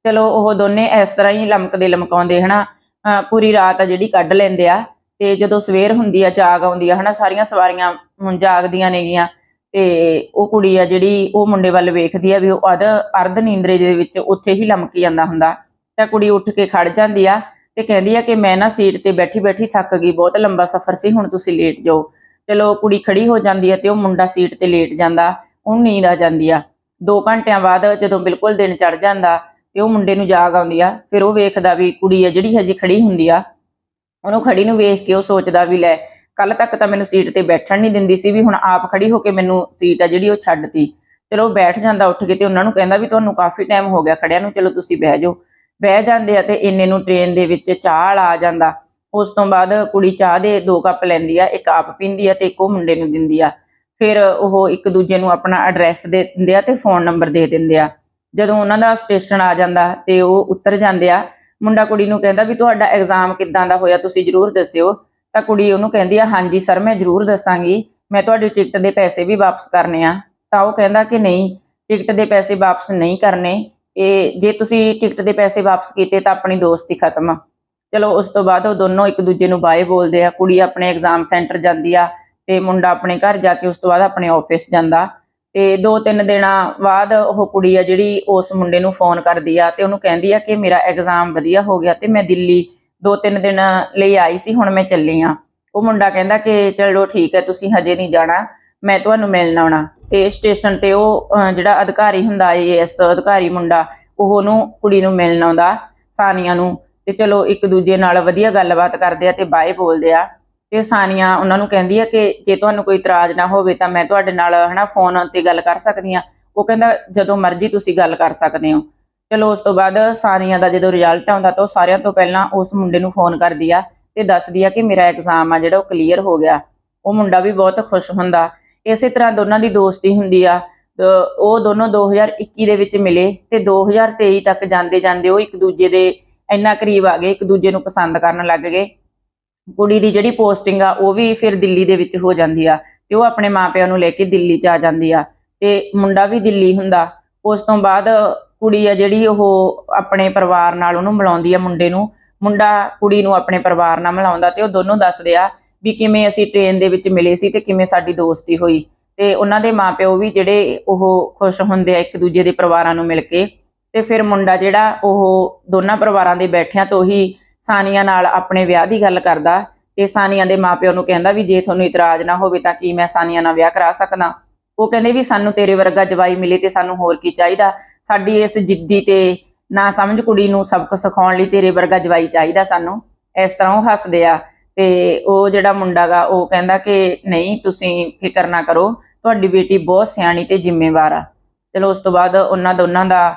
ਚਲੋ, ਉਹ ਦੋਨੇ ਇਸ ਤਰ੍ਹਾਂ ਹੀ ਲਮਕਦੇ ਲਮਕਾਉਂਦੇ ਹਨਾ? ਅਹ ਪੂਰੀ ਰਾਤ ਆ ਜਿਹੜੀ ਕੱਢ ਲੈਂਦੇ ਆ। ਤੇ ਜਦੋਂ ਸਵੇਰ ਹੁੰਦੀ ਆ, ਜਾਗ ਆਉਂਦੀ ਆ, ਹਨਾ, ਸਾਰੀਆਂ ਸਵਾਰੀਆਂ ਹੁਣ ਜਾਗਦੀਆਂ ਨੇਗੀਆਂ ਤੇ ਉਹ ਕੁੜੀ ਆ ਜਿਹੜੀ, ਉਹ ਮੁੰਡੇ ਵੱਲ ਵੇਖਦੀ ਆ ਵੀ ਉਹ ਅਧ ਅਰਧ ਨੀਂਦਰੇ ਦੇ ਵਿੱਚ ਉੱਥੇ ਹੀ ਲਮਕੀ ਜਾਂਦਾ ਹੁੰਦਾ। ਤਾਂ ਕੁੜੀ ਉੱਠ ਕੇ ਖੜ ਜਾਂਦੀ ਆ ਤੇ ਕਹਿੰਦੀ ਆ ਕਿ ਮੈਂ ਨਾ ਸੀਟ ਤੇ ਬੈਠੀ ਬੈਠੀ ਥੱਕ ਗਈ, ਬਹੁਤ ਲੰਬਾ ਸਫ਼ਰ ਸੀ, ਹੁਣ ਤੁਸੀਂ ਲੇਟ ਜਾਓ। ਚਲੋ ਕੁੜੀ ਖੜੀ ਹੋ ਜਾਂਦੀ ਆ ਤੇ ਉਹ ਮੁੰਡਾ ਸੀਟ ਤੇ ਲੇਟ ਜਾਂਦਾ, ਉਹਨੂੰ ਨੀਂਦ ਆ ਜਾਂਦੀ ਆ। 2 ਘੰਟਿਆਂ ਬਾਅਦ ਜਦੋਂ ਬਿਲਕੁਲ ਦਿਨ ਚੜ ਜਾਂਦਾ ਤੇ ਉਹ ਮੁੰਡੇ ਨੂੰ ਜਾਗ ਆਉਂਦੀ ਆ, ਫਿਰ ਉਹ ਵੇਖਦਾ ਵੀ ਕੁੜੀ ਆ ਜਿਹੜੀ ਹਜੇ ਖੜੀ ਹੁੰਦੀ ਆ ਉਹਨੂੰ ਖੜੀ ਨੂੰ ਵੇਖ ਕੇ ਉਹ ਸੋਚਦਾ ਵੀ ਲੈ ਕੱਲ ਤੱਕ ਤਾਂ ਮੈਨੂੰ ਸੀਟ ਤੇ ਬੈਠਣ ਨਹੀਂ ਦਿੰਦੀ ਸੀ ਵੀ ਹੁਣ ਆਪ ਖੜੀ ਹੋ ਕੇ ਮੈਨੂੰ ਸੀਟ ਆ ਜਿਹੜੀ ਉਹ ਛੱਡਤੀ। ਚਲੋ ਉਹ ਬੈਠ ਜਾਂਦਾ ਉੱਠ ਕੇ ਤੇ ਉਹਨਾਂ ਨੂੰ ਕਹਿੰਦਾ ਵੀ ਤੁਹਾਨੂੰ ਕਾਫੀ ਟਾਈਮ ਹੋ ਗਿਆ ਖੜਿਆਂ ਨੂੰ, ਚਲੋ ਤੁਸੀਂ ਬਹਿ ਜਾਓ। ਬਹਿ ਜਾਂਦੇ ਆ ਤੇ ਇੰਨੇ ਨੂੰ ਟ੍ਰੇਨ ਦੇ ਵਿੱਚ ਚਾਹ ਵਾਲਾ ਆ ਜਾਂਦਾ। ਉਸ ਤੋਂ ਬਾਅਦ ਕੁੜੀ ਚਾਹ ਦੇ ਦੋ ਕੱਪ ਲੈਂਦੀ ਆ, ਇੱਕ ਆਪ ਪੀਂਦੀ ਆ ਤੇ ਇੱਕ ਉਹ ਮੁੰਡੇ ਨੂੰ ਦਿੰਦੀ ਆ। ਫਿਰ ਉਹ ਇੱਕ ਦੂਜੇ ਨੂੰ ਆਪਣਾ ਐਡਰੈਸ ਦੇ ਦਿੰਦੇ ਆ ਤੇ ਫੋਨ ਨੰਬਰ ਦੇ ਦਿੰਦੇ ਆ। ਜਦੋਂ ਉਹਨਾਂ ਦਾ ਸਟੇਸ਼ਨ ਆ ਜਾਂਦਾ ਤੇ ਉਹ ਉਤਰ ਜਾਂਦੇ ਆ ਮੁੰਡਾ ਕੁੜੀ ਨੂੰ ਕਹਿੰਦਾ ਵੀ ਤੁਹਾਡਾ ਐਗਜ਼ਾਮ ਕਿੱਦਾਂ ਦਾ ਹੋਇਆ ਤੁਸੀਂ ਜਰੂਰ ਦੱਸਿਓ। ਤਾਂ ਕੁੜੀ ਉਹਨੂੰ ਕਹਿੰਦੀ ਆ, ਹਾਂਜੀ ਸਰ ਮੈਂ ਜਰੂਰ ਦੱਸਾਂਗੀ। ਮੈਂ ਤੁਹਾਡੀ ਟਿਕਟ ਦੇ ਪੈਸੇ ਵੀ ਵਾਪਸ ਕਰਨੇ ਆ। ਤਾਂ ਉਹ ਕਹਿੰਦਾ ਕਿ ਨਹੀਂ ਟਿਕਟ ਦੇ ਪੈਸੇ ਵਾਪਸ ਨਹੀਂ ਕਰਨੇ। ਇਹ ਜੇ ਤੁਸੀਂ ਟਿਕਟ ਦੇ ਪੈਸੇ ਵਾਪਸ ਕੀਤੇ ਤਾਂ ਆਪਣੀ ਦੋਸਤੀ ਖਤਮ। ਚਲੋ ਉਸ ਤੋਂ ਬਾਅਦ ਉਹ ਦੋਨੋਂ ਇੱਕ ਦੂਜੇ ਨੂੰ ਬਾਏ ਬੋਲਦੇ ਆ। ਕੁੜੀ ਆਪਣੇ ਐਗਜ਼ਾਮ ਸੈਂਟਰ ਜਾਂਦੀ ਆ ਤੇ ਮੁੰਡਾ ਆਪਣੇ ਘਰ ਜਾ ਕੇ ਉਸ ਤੋਂ ਬਾਅਦ ਆਪਣੇ ਆਫਿਸ ਜਾਂਦਾ। ਤੇ ਦੋ ਤਿੰਨ ਦਿਨਾਂ ਬਾਅਦ ਉਹ ਕੁੜੀ ਆ ਜਿਹੜੀ ਉਸ ਮੁੰਡੇ ਨੂੰ ਫੋਨ ਕਰਦੀ ਆ ਤੇ ਉਹਨੂੰ ਕਹਿੰਦੀ ਆ ਕਿ ਮੇਰਾ ਐਗਜ਼ਾਮ ਵਧੀਆ ਹੋ ਗਿਆ ਤੇ ਮੈਂ ਦਿੱਲੀ ਦੋ ਤਿੰਨ ਦਿਨ ਲਈ ਆਈ ਸੀ, ਹੁਣ ਮੈਂ ਚੱਲੀ ਆ। ਉਹ ਮੁੰਡਾ ਕਹਿੰਦਾ ਕਿ ਚਲੋ ਠੀਕ ਹੈ, ਤੁਸੀਂ ਹਜੇ ਨਹੀਂ ਜਾਣਾ, ਮੈਂ ਤੁਹਾਨੂੰ ਮਿਲਣ ਆਉਣਾ। ਤੇ ਸਟੇਸ਼ਨ ਤੇ ਉਹ ਜਿਹੜਾ ਅਧਿਕਾਰੀ ਹੁੰਦਾ ਆਈਏਐਸ ਅਧਿਕਾਰੀ ਮੁੰਡਾ, ਉਹ ਉਹਨੂੰ ਕੁੜੀ ਨੂੰ ਮਿਲਣ ਆਉਂਦਾ, ਸਾਨੀਆਂ ਨੂੰ। ਤੇ ਚਲੋ ਇੱਕ ਦੂਜੇ ਨਾਲ ਵਧੀਆ ਗੱਲਬਾਤ ਕਰਦੇ ਆ ਤੇ ਬਾਏ ਬੋਲਦੇ ਆ। ਤੇ ਸਾਨੀਆ ਉਹਨਾਂ ਨੂੰ ਕਹਿੰਦੀ ਆ ਕਿ ਜੇ ਤੁਹਾਨੂੰ ਕੋਈ ਇਤਰਾਜ਼ ਨਾ ਹੋਵੇ ਤਾਂ ਮੈਂ ਤੁਹਾਡੇ ਨਾਲ, ਹਨਾ ਫੋਨ ਤੇ ਗੱਲ ਕਰ ਸਕਦੀ ਆ। ਉਹ ਕਹਿੰਦਾ, ਜਦੋਂ ਮਰਜ਼ੀ ਤੁਸੀਂ ਗੱਲ ਕਰ ਸਕਦੇ ਹੋ। ਚਲੋ, ਉਸ ਤੋਂ ਬਾਅਦ ਸਾਨੀਆ ਦਾ ਜਦੋਂ ਰਿਜ਼ਲਟ ਆਉਂਦਾ ਤਾਂ ਉਹ ਸਾਰਿਆਂ ਤੋਂ ਪਹਿਲਾਂ ਉਸ ਮੁੰਡੇ ਨੂੰ ਫੋਨ ਕਰਦੀ ਆ ਤੇ ਦੱਸਦੀ ਆ ਕਿ ਮੇਰਾ ਐਗਜ਼ਾਮ ਆ ਜਿਹੜਾ ਉਹ ਕਲੀਅਰ ਹੋ ਗਿਆ। ਉਹ ਮੁੰਡਾ ਵੀ ਬਹੁਤ ਖੁਸ਼ ਹੁੰਦਾ। ਇਸੇ ਤਰ੍ਹਾਂ ਦੋਨਾਂ ਦੀ ਦੋਸਤੀ ਹੁੰਦੀ ਆ। ਉਹ ਦੋਨੋਂ 2021 ਦੇ ਵਿੱਚ ਮਿਲੇ ਤੇ 2023 ਤੱਕ ਜਾਂਦੇ ਜਾਂਦੇ ਉਹ ਇੱਕ ਦੂਜੇ ਦੇ ਇੰਨਾ ਕਰੀਬ ਆ ਗਏ, ਇੱਕ ਦੂਜੇ ਨੂੰ ਪਸੰਦ ਕਰਨ ਲੱਗ ਗਏ। ਕੁੜੀ ਦੀ ਜਿਹੜੀ ਪੋਸਟਿੰਗ ਆ, ਉਹ ਵੀ ਫਿਰ ਦਿੱਲੀ ਦੇ ਵਿੱਚ ਹੋ ਜਾਂਦੀ ਆ ਤੇ ਉਹ ਆਪਣੇ ਮਾਪਿਆਂ ਨੂੰ ਲੈ ਕੇ ਦਿੱਲੀ ਚ ਆ ਜਾਂਦੀ ਆ ਤੇ ਮੁੰਡਾ ਵੀ ਦਿੱਲੀ ਹੁੰਦਾ। ਉਸ ਤੋਂ ਬਾਅਦ ਕੁੜੀ ਆ ਜਿਹੜੀ ਉਹ ਆਪਣੇ ਪਰਿਵਾਰ ਨਾਲ ਉਹਨੂੰ ਮਿਲਾਉਂਦੀ ਆ ਮੁੰਡੇ ਨੂੰ। ਮੁੰਡਾ ਕੁੜੀ ਨੂੰ ਆਪਣੇ ਪਰਿਵਾਰ ਨਾਲ ਮਿਲਾਉਂਦਾ ਤੇ ਉਹ ਦੋਨੋਂ ਦੱਸਦੇ ਆ ਵੀ ਕਿਵੇਂ ਅਸੀਂ ਟ੍ਰੇਨ ਦੇ ਵਿੱਚ ਮਿਲੇ ਸੀ ਤੇ ਕਿਵੇਂ ਸਾਡੀ ਦੋਸਤੀ ਹੋਈ। ਤੇ ਉਹਨਾਂ ਦੇ ਮਾਪਿਓ ਵੀ ਜਿਹੜੇ ਉਹ ਖੁਸ਼ ਹੁੰਦੇ ਆ ਇੱਕ ਦੂਜੇ ਦੇ ਪਰਿਵਾਰਾਂ ਨੂੰ ਮਿਲ ਕੇ ਤੇ ਫਿਰ ਮੁੰਡਾ ਜਿਹੜਾ ਉਹ ਦੋਨਾਂ ਪਰਿਵਾਰਾਂ ਦੇ ਬੈਠਿਆਂ ਤੋਂ ਹੀ ਸਾਨੀਆ ਨਾਲ ਆਪਣੇ ਵਿਆਹ ਦੀ ਗੱਲ ਕਰਦਾ ਤੇ ਸਾਨੀਆ ਦੇ ਮਾਪਿਓ ਨੂੰ ਕਹਿੰਦਾ ਵੀ ਜੇ ਤੁਹਾਨੂੰ ਇਤਰਾਜ਼ ਨਾ ਹੋਵੇ ਤਾਂ ਕੀ ਮੈਂ ਸਾਨੀਆ ਨਾਲ ਵਿਆਹ ਕਰਾ ਸਕਦਾ? ਉਹ ਕਹਿੰਦੇ ਵੀ ਸਾਨੂੰ ਤੇਰੇ ਵਰਗਾ ਜਵਾਈ ਮਿਲੇ ਤੇ ਸਾਨੂੰ ਹੋਰ ਕੀ ਚਾਹੀਦਾ? ਸਾਡੀ ਇਸ ਜਿੱਦੀ ਤੇ ਨਾ ਸਮਝ ਕੁੜੀ ਨੂੰ ਸਬਕ ਸਿਖਾਉਣ ਲਈ ਤੇਰੇ ਵਰਗਾ ਜਵਾਈ ਚਾਹੀਦਾ ਸਾਨੂੰ। ਇਸ ਤਰ੍ਹਾਂ ਉਹ ਹੱਸਦੇ ਆ ਤੇ ਉਹ ਜਿਹੜਾ ਮੁੰਡਾ ਗਾ, ਉਹ ਕਹਿੰਦਾ ਕਿ ਨਹੀਂ, ਤੁਸੀਂ ਫਿਕਰ ਨਾ ਕਰੋ, ਤੁਹਾਡੀ ਬੇਟੀ ਬਹੁਤ ਸਿਆਣੀ ਤੇ ਜ਼ਿੰਮੇਵਾਰ ਆ। ਚਲੋ ਉਸ ਤੋਂ ਬਾਅਦ ਉਹਨਾਂ ਦੋਨਾਂ ਦਾ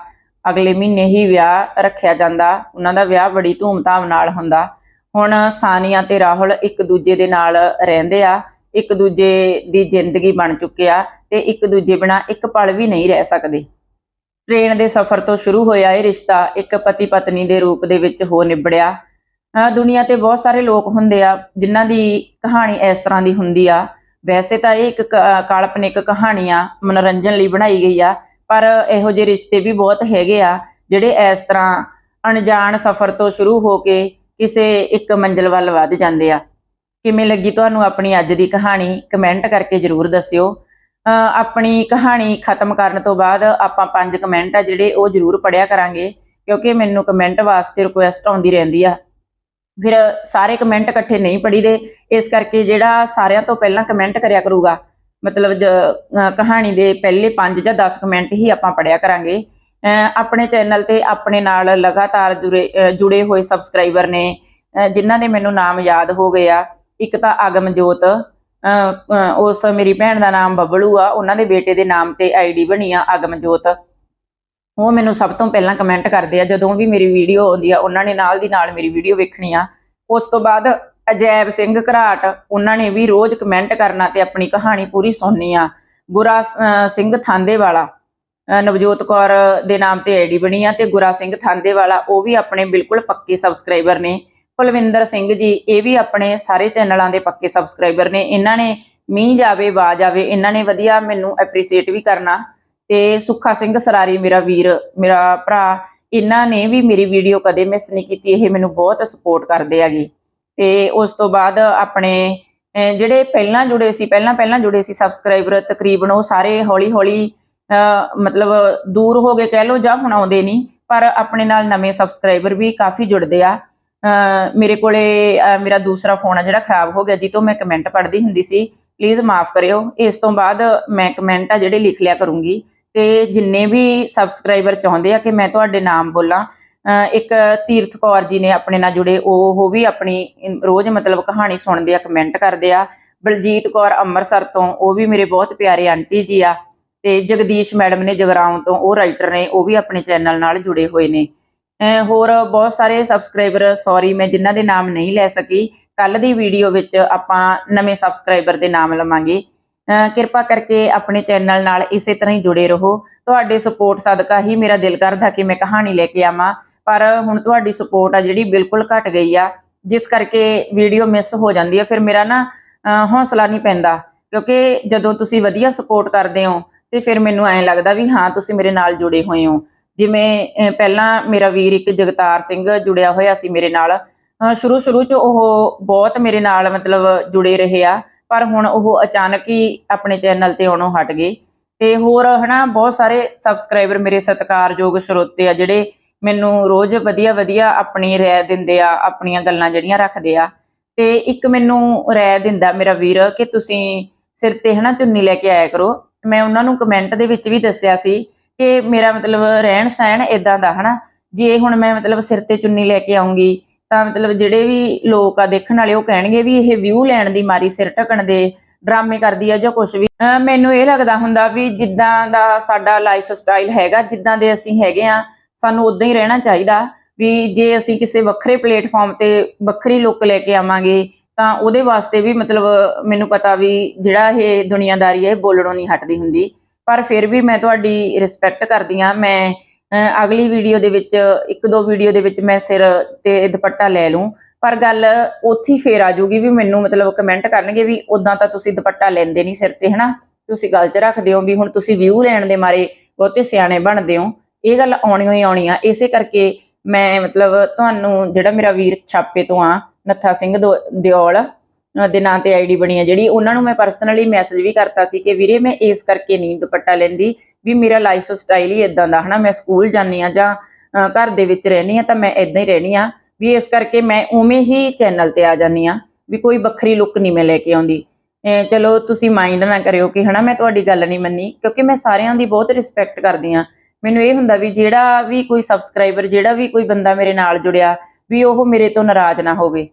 ਅਗਲੇ ਮਹੀਨੇ ਹੀ ਵਿਆਹ ਰੱਖਿਆ ਜਾਂਦਾ। ਉਹਨਾਂ ਦਾ ਵਿਆਹ ਬੜੀ ਧੂਮਧਾਮ ਨਾਲ ਹੁੰਦਾ। ਹੁਣ ਸਾਨੀਆ ਤੇ ਰਾਹੁਲ ਇੱਕ ਦੂਜੇ ਦੇ ਨਾਲ ਰਹਿੰਦੇ ਆ। ਇੱਕ ਦੂਜੇ ਦੀ ਜ਼ਿੰਦਗੀ ਬਣ ਚੁੱਕੇ ਆ ਤੇ ਇੱਕ ਦੂਜੇ ਬਿਨਾ ਇੱਕ ਪਲ ਵੀ ਨਹੀਂ ਰਹਿ ਸਕਦੇ। ਟ੍ਰੇਨ ਦੇ ਸਫ਼ਰ ਤੋਂ ਸ਼ੁਰੂ ਹੋਇਆ ਇਹ ਰਿਸ਼ਤਾ। ਇੱਕ ਪਤੀ ਪਤਨੀ ਦੇ ਰੂਪ ਦੇ ਵਿੱਚ ਹੋ ਨਿਬੜਿਆ। ਅਹ ਦੁਨੀਆ ਤੇ ਬਹੁਤ ਸਾਰੇ ਲੋਕ ਹੁੰਦੇ ਆ, ਜਿਨ੍ਹਾਂ ਦੀ ਕਹਾਣੀ ਇਸ ਤਰ੍ਹਾਂ ਦੀ ਹੁੰਦੀ ਆ। ਵੈਸੇ ਤਾਂ ਇਹ ਇੱਕ ਕ- ਕਾਲਪਨਿਕ ਕਹਾਣੀ ਆ, ਮਨੋਰੰਜਨ ਲਈ ਬਣਾਈ ਗਈ ਆ। ਪਰ ਇਹੋ ਜਿਹੇ ਰਿਸ਼ਤੇ ਵੀ ਬਹੁਤ ਹੈਗੇ ਆ, ਜਿਹੜੇ ਇਸ ਤਰ੍ਹਾਂ ਅਣਜਾਣ ਸਫ਼ਰ ਤੋਂ ਸ਼ੁਰੂ ਹੋ ਕੇ ਕਿਸੇ ਇੱਕ ਮੰਜ਼ਿਲ ਵੱਲ ਵੱਧ ਜਾਂਦੇ ਆ। ਕਿਵੇਂ ਲੱਗੀ ਤੁਹਾਨੂੰ ਆਪਣੀ ਅੱਜ ਦੀ ਕਹਾਣੀ? ਕਮੈਂਟ ਕਰਕੇ ਜਰੂਰ ਦੱਸਿਓ। ਅਹ ਆਪਣੀ ਕਹਾਣੀ ਖਤਮ ਕਰਨ ਤੋਂ ਬਾਅਦ ਆਪਾਂ ਪੰਜ ਕਮੈਂਟ ਆ ਜਿਹੜੇ ਉਹ ਜਰੂਰ ਪੜਿਆ ਕਰਾਂਗੇ, ਕਿਉਂਕਿ ਮੈਨੂੰ ਕਮੈਂਟ ਵਾਸਤੇ ਰਿਕੁਐਸਟ ਆਉਂਦੀ ਰਹਿੰਦੀ ਆ। ਫਿਰ ਸਾਰੇ ਕਮੈਂਟ ਇਕੱਠੇ ਨਹੀਂ ਪੜੀਦੇ ਇਸ ਕਰਕੇ ਜਿਹੜਾ ਸਾਰਿਆਂ ਤੋਂ ਪਹਿਲਾਂ ਕਮੈਂਟ ਕਰਿਆ ਕਰੂਗਾ ਮਤਲਬ ਕਹਾਣੀ ਦੇ ਪਹਿਲੇ 5 ਜਾਂ 10 ਕਮੈਂਟ ਹੀ ਆਪਾਂ ਪੜਿਆ ਕਰਾਂਗੇ। ਅਹ ਆਪਣੇ ਚੈਨਲ ਤੇ ਆਪਣੇ ਨਾਲ ਲਗਾਤਾਰ ਜੁੜੇ ਹੋਏ ਸਬਸਕ੍ਰਾਈਬਰ ਨੇ ਜਿਨ੍ਹਾਂ ਦੇ ਮੈਨੂੰ ਨਾਮ ਯਾਦ ਹੋ ਗਏ ਆ। ਇੱਕ ਤਾਂ ਅਗਮਜੋਤ ਉਸ ਮੇਰੀ ਭੈਣ ਦਾ ਨਾਮ ਬੱਬਲੂ ਆ। ਉਹਨਾਂ ਦੇ ਬੇਟੇ ਦੇ ਨਾਮ ਤੇ ਆਈਡੀ ਬਣੀ ਆ ਅਗਮਜੋਤ। ਉਹ ਮੈਨੂੰ ਸਭ ਤੋਂ ਪਹਿਲਾਂ ਕਮੈਂਟ ਕਰਦੇ ਆ। ਜਦੋਂ ਵੀ ਮੇਰੀ ਵੀਡੀਓ ਆਉਂਦੀ ਆ, ਉਹਨਾਂ ਨੇ ਨਾਲ ਦੀ ਨਾਲ ਮੇਰੀ ਵੀਡੀਓ ਵੇਖਣੀ ਆ। ਉਸ ਤੋਂ ਬਾਅਦ ਅਜੈਬ ਸਿੰਘ ਘਰਾਟ, ਉਹਨਾਂ ਨੇ ਵੀ ਰੋਜ਼ ਕਮੈਂਟ ਕਰਨਾ ਤੇ ਆਪਣੀ ਕਹਾਣੀ ਪੂਰੀ ਸੁਣਨੀ ਆ। ਗੁਰਾ ਸਿੰਘ ਥਾਂਦੇ ਵਾਲਾ ਨਵਜੋਤ ਕੌਰ ਦੇ ਨਾਮ ਤੇ ਆਈਡੀ ਬਣੀ ਆ ਤੇ ਗੁਰਾ ਸਿੰਘ ਥਾਂਦੇ ਵਾਲਾ ਉਹ ਵੀ ਆਪਣੇ ਬਿਲਕੁਲ ਪੱਕੇ ਸਬਸਕ੍ਰਾਈਬਰ ਨੇ। ਕੁਲਵਿੰਦਰ ਸਿੰਘ ਜੀ, ਇਹ ਵੀ ਆਪਣੇ ਸਾਰੇ ਚੈਨਲਾਂ ਦੇ ਪੱਕੇ ਸਬਸਕ੍ਰਾਈਬਰ ਨੇ। ਇਹਨਾਂ ਨੇ ਮੀਂਹ ਜਾਵੇ ਵਾ ਜਾਵੇ, ਇਹਨਾਂ ਨੇ ਵਧੀਆ ਮੈਨੂੰ ਐਪਰੀਸ਼ੀਏਟ ਵੀ ਕਰਨਾ। ਤੇ ਸੁੱਖਾ ਸਿੰਘ ਸਰਾਰੀ ਮੇਰਾ ਵੀਰ, ਮੇਰਾ ਭਰਾ, ਇਹਨਾਂ ਨੇ ਵੀ ਮੇਰੀ ਵੀਡੀਓ ਕਦੇ ਮਿਸ ਨਹੀਂ ਕੀਤੀ, ਇਹ ਮੈਨੂੰ ਬਹੁਤ ਸਪੋਰਟ ਕਰਦੇ ਹੈਗੇ। ਤੇ ਉਸ ਤੋਂ ਬਾਅਦ ਆਪਣੇ ਜਿਹੜੇ ਪਹਿਲਾਂ ਜੁੜੇ ਸੀ, ਪਹਿਲਾਂ ਪਹਿਲਾਂ ਜੁੜੇ ਸੀ ਸਬਸਕ੍ਰਾਈਬਰ ਤਕਰੀਬਨ ਉਹ ਸਾਰੇ ਹੌਲੀ ਹੌਲੀ ਅਹ, ਮਤਲਬ ਦੂਰ ਹੋ ਗਏ ਕਹਿ ਲਓ ਜਾਂ ਹੁਣ ਆਉਂਦੇ ਨਹੀਂ, ਪਰ ਆਪਣੇ ਨਾਲ ਨਵੇਂ ਸਬਸਕ੍ਰਾਈਬਰ ਵੀ ਕਾਫੀ ਜੁੜਦੇ ਆ। ਅਹ, ਮੇਰੇ ਕੋਲੇ ਮੇਰਾ ਦੂਸਰਾ ਫੋਨ ਆ ਜਿਹੜਾ ਖਰਾਬ ਹੋ ਗਿਆ ਜੀ ਤੋਂ ਮੈਂ ਕਮੈਂਟ ਪੜ੍ਹਦੀ ਹੁੰਦੀ ਸੀ ਪਲੀਜ਼ ਮਾਫ ਕਰਿਓ। ਇਸ ਤੋਂ ਬਾਅਦ ਮੈਂ ਕਮੈਂਟ ਆ ਜਿਹੜੇ ਲਿਖ ਲਿਆ ਕਰੂੰਗੀ, ਤੇ ਜਿੰਨੇ ਵੀ ਸਬਸਕ੍ਰਾਈਬਰ ਚਾਹੁੰਦੇ ਆ ਕਿ ਮੈਂ ਤੁਹਾਡੇ ਨਾਮ ਬੋਲਾਂ ਇੱਕ ਤੀਰਥ ਕੌਰ ਜੀ ਨੇ ਆਪਣੇ ਨਾਲ ਜੁੜੇ, ਉਹ ਉਹ ਵੀ ਆਪਣੀ ਰੋਜ਼ ਮਤਲਬ ਕਹਾਣੀ ਸੁਣਦੇ ਆ ਕਮੈਂਟ ਕਰਦੇ ਆ। ਬਲਜੀਤ ਕੌਰ ਅੰਮ੍ਰਿਤਸਰ ਤੋਂ, ਉਹ ਵੀ ਮੇਰੇ ਬਹੁਤ ਪਿਆਰੇ ਆਂਟੀ ਜੀ ਆ। ਤੇ ਜਗਦੀਸ਼ ਮੈਡਮ ਨੇ ਜਗਰਾਉਂ ਤੋਂ, ਉਹ ਰਾਈਟਰ ਨੇ, ਉਹ ਵੀ ਆਪਣੇ ਚੈਨਲ ਨਾਲ ਜੁੜੇ ਹੋਏ ਨੇ। ਅਹ ਹੋਰ ਬਹੁਤ ਸਾਰੇ ਸਬਸਕ੍ਰਾਈਬਰ ਸੌਰੀ ਮੈਂ ਜਿਨ੍ਹਾਂ ਦੇ ਨਾਮ ਨਹੀਂ ਲੈ ਸਕੀ ਕੱਲ ਦੀ ਵੀਡੀਓ ਵਿੱਚ ਆਪਾਂ ਨਵੇਂ ਸਬਸਕ੍ਰਾਈਬਰ ਦੇ ਨਾਮ ਲਵਾਂਗੇ। ਕਿਰਪਾ ਕਰਕੇ ਆਪਣੇ ਚੈਨਲ ਨਾਲ ਇਸੇ ਤਰ੍ਹਾਂ ਹੀ ਜੁੜੇ ਰਹੋ। ਤੁਹਾਡੇ ਸਪੋਰਟ ਸਦਕਾ ਹੀ ਮੇਰਾ ਦਿਲ ਕਰਦਾ ਕਿ ਮੈਂ ਕਹਾਣੀ ਲੈ ਕੇ ਆਵਾਂ। ਪਰ ਹੁਣ ਤੁਹਾਡੀ ਸਪੋਰਟ ਆ ਜਿਹੜੀ ਬਿਲਕੁਲ ਘਟ ਗਈ ਆ। ਜਿਸ ਕਰਕੇ ਵੀਡੀਓ ਮਿਸ ਹੋ ਜਾਂਦੀ ਆ। ਫਿਰ ਮੇਰਾ ਨਾ ਹੌਸਲਾ ਨਹੀਂ ਪੈਂਦਾ। ਕਿਉਂਕਿ ਜਦੋਂ ਤੁਸੀਂ ਵਧੀਆ ਸਪੋਰਟ ਕਰਦੇ ਹੋ, ਤੇ ਫਿਰ ਮੈਨੂੰ ਐਂ ਲੱਗਦਾ ਵੀ ਹਾਂ, ਤੁਸੀਂ ਮੇਰੇ ਨਾਲ ਜੁੜੇ ਹੋਏ ਹੋ। ਜਿਵੇਂ ਪਹਿਲਾਂ ਮੇਰਾ ਵੀਰ ਇੱਕ ਜਗਤਾਰ ਸਿੰਘ ਜੁੜਿਆ ਹੋਇਆ ਸੀ ਮੇਰੇ ਨਾਲ। ਸ਼ੁਰੂ ਸ਼ੁਰੂ ਚ ਉਹ ਬਹੁਤ ਮੇਰੇ ਨਾਲ ਮਤਲਬ ਜੁੜੇ ਰਹੇ ਆ। ਪਰ ਹੁਣ ਉਹ ਅਚਾਨਕ ਹੀ ਆਪਣੇ ਚੈਨਲ ਤੇ ਆਉਣੋਂ ਹਟ ਗਏ। ਤੇ ਹੋਰ ਹਨਾ, ਬਹੁਤ ਸਾਰੇ ਸਬਸਕ੍ਰਾਈਬਰ ਮੇਰੇ ਸਤਿਕਾਰਯੋਗ ਸਰੋਤੇ ਆ, ਜਿਹੜੇ ਮੈਨੂੰ ਰੋਜ਼ ਵਧੀਆ ਵਧੀਆ ਆਪਣੀ ਰਾਏ ਦਿੰਦੇ ਆ, ਆਪਣੀਆਂ ਗੱਲਾਂ ਜਿਹੜੀਆਂ ਰੱਖਦੇ ਆ। ਤੇ ਇੱਕ ਮੈਨੂੰ ਰਾਏ ਦਿੰਦਾ ਮੇਰਾ ਵੀਰ ਕਿ ਤੁਸੀਂ ਸਿਰ ਤੇ ਹਨਾ ਚੁੰਨੀ ਲੈ ਕੇ ਆਇਆ ਕਰੋ। ਮੈਂ ਉਹਨਾਂ ਨੂੰ ਕਮੈਂਟ ਦੇ ਵਿੱਚ ਵੀ ਦੱਸਿਆ ਸੀ ਕਿ ਮੇਰਾ ਮਤਲਬ ਰਹਿਣ ਸਹਿਣ ਇਦਾਂ ਦਾ ਹਨਾ। ਜੇ ਹੁਣ ਮੈਂ ਮਤਲਬ ਸਿਰ ਤੇ ਚੁੰਨੀ ਲੈ ਕੇ ਆਉਂਗੀ ਤਾਂ ਮਤਲਬ ਜਿਹੜੇ ਵੀ ਲੋਕ ਆ ਦੇਖਣ ਵਾਲੇ, ਉਹ ਕਹਿਣਗੇ ਵੀ ਇਹ ਵਿਊ ਲੈਣ ਦੀ ਮਾਰੀ ਸਿਰ ਢਕਣ ਦੇ ਡਰਾਮੇ ਕਰਦੀ ਆ ਜਾਂ ਕੁਝ ਵੀ। ਮੈਨੂੰ ਇਹ ਲੱਗਦਾ ਹੁੰਦਾ ਵੀ ਜਿੱਦਾਂ ਦਾ ਸਾਡਾ ਲਾਈਫ ਸਟਾਈਲ ਹੈਗਾ, ਜਿੱਦਾਂ ਦੇ ਅਸੀਂ ਹੈਗੇ ਆ, ਸਾਨੂੰ ਉਦਾਂ ਹੀ ਰਹਿਣਾ ਚਾਹੀਦਾ ਵੀ ਜੇ ਅਸੀਂ ਕਿਸੇ ਵੱਖਰੇ ਪਲੇਟਫਾਰਮ ਤੇ ਵੱਖਰੀ ਲੁੱਕ ਲੈ ਕੇ ਆਵਾਂਗੇ, ਤਾਂ ਉਹਦੇ ਵਾਸਤੇ ਵੀ ਮਤਲਬ ਮੈਨੂੰ ਪਤਾ ਵੀ ਜਿਹੜਾ ਇਹ ਦੁਨੀਆਦਾਰੀ ਹੈ ਇਹ ਬੋਲਣੋਂ ਨਹੀਂ ਹਟਦੀ ਹੁੰਦੀ। ਪਰ ਫਿਰ ਵੀ ਮੈਂ ਤੁਹਾਡੀ ਰਿਸਪੈਕਟ ਕਰਦੀ ਆ, ਮੈਂ ਅਗਲੀ ਵੀਡੀਓ ਦੇ ਵਿੱਚ, ਇੱਕ ਦੋ ਵੀਡੀਓ ਦੇ ਵਿੱਚ ਮੈਂ ਸਿਰ ਤੇ ਦੁਪੱਟਾ ਲੈ ਲੂੰ। ਪਰ ਗੱਲ ਉੱਥੇ ਹੀ ਫੇਰ ਆ ਜਾਊਗੀ ਵੀ ਮੈਨੂੰ ਮਤਲਬ ਕਮੈਂਟ ਕਰਨਗੇ ਵੀ ਉਦਾਂ ਤਾਂ ਤੁਸੀਂ ਦੁਪੱਟਾ ਲੈਂਦੇ ਨਹੀਂ ਸਿਰ ਤੇ, ਹਨਾ? ਤੁਸੀਂ ਗੱਲ 'ਚ ਰੱਖਦੇ ਹੋ ਵੀ ਹੁਣ ਤੁਸੀਂ ਵਿਊ ਲੈਣ ਦੇ ਮਾਰੇ ਬਹੁਤੇ ਸਿਆਣੇ ਬਣਦੇ ਹੋ। ਇਹ ਗੱਲ ਆਉਣੀ ਹੀ ਆਉਣੀ ਆ ਇਸੇ ਕਰਕੇ ਮੈਂ ਮਤਲਬ ਤੁਹਾਨੂੰ ਜਿਹੜਾ ਮੇਰਾ ਵੀਰ ਛਾਪੇ ਤੋਂ ਆ, ਨੱਥਾ ਸਿੰਘ ਦੋ- ਦਿਓਲ ਦੇ ਨਾਂ ਤੇ ਆਈਡੀ ਬਣੀ ਹੈ ਜਿਹੜੀ, ਉਹਨਾਂ ਨੂੰ ਮੈਂ ਪਰਸਨਲੀ ਮੈਸੇਜ ਵੀ ਕਰਤਾ ਸੀ ਕਿ ਵੀਰੇ ਮੈਂ ਇਸ ਕਰਕੇ ਨਹੀਂ ਦੁਪੱਟਾ ਲੈਂਦੀ ਵੀ ਮੇਰਾ ਲਾਈਫ ਸਟਾਈਲ ਹੀ ਇਦਾਂ ਦਾ, ਹਨਾ? ਮੈਂ ਸਕੂਲ ਜਾਂਦੀ ਆ ਜਾਂ ਘਰ ਦੇ ਵਿੱਚ ਰਹਿਣੀ ਆ ਤਾਂ ਮੈਂ ਇਦਾਂ ਹੀ ਰਹਿਣੀ ਆ ਵੀ ਇਸ ਕਰਕੇ ਮੈਂ ਉਵੇਂ ਹੀ ਚੈਨਲ ਤੇ ਆ ਜਾਂਦੀ ਆ ਵੀ ਕੋਈ ਵੱਖਰੀ ਲੁੱਕ ਨਹੀਂ ਮੈਂ ਲੈ ਕੇ ਆਉਂਦੀ। ਚਲੋ ਤੁਸੀਂ ਮਾਈਂਡ ਨਾ ਕਰਿਓ ਕਿ ਹਨਾ, ਮੈਂ ਤੁਹਾਡੀ ਗੱਲ ਨਹੀਂ ਮੰਨੀ ਕਿਉਂਕਿ ਮੈਂ ਸਾਰਿਆਂ ਦੀ ਬਹੁਤ ਰਿਸਪੈਕਟ ਕਰਦੀ ਆ ਮੈਨੂੰ ਇਹ ਹੁੰਦਾ ਵੀ ਜਿਹੜਾ ਵੀ ਕੋਈ ਸਬਸਕ੍ਰਾਈਬਰ ਜਿਹੜਾ ਵੀ ਕੋਈ ਬੰਦਾ ਮੇਰੇ ਨਾਲ ਜੁੜਿਆ ਵੀ ਉਹ ਮੇਰੇ ਤੋਂ ਨਾਰਾਜ਼ ਨਾ ਹੋਵੇ।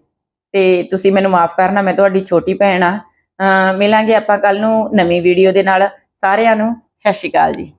ਤੇ ਤੁਸੀਂ ਮੈਨੂੰ ਮਾਫ ਕਰਨਾ, ਮੈਂ ਤੁਹਾਡੀ ਛੋਟੀ ਭੈਣ ਆ। ਮਿਲਾਂਗੇ ਆਪਾਂ ਕੱਲ ਨੂੰ ਨਵੀਂ ਵੀਡੀਓ ਦੇ ਨਾਲ। ਸਾਰਿਆਂ ਨੂੰ ਸਤਿ ਸ਼੍ਰੀ ਅਕਾਲ ਜੀ।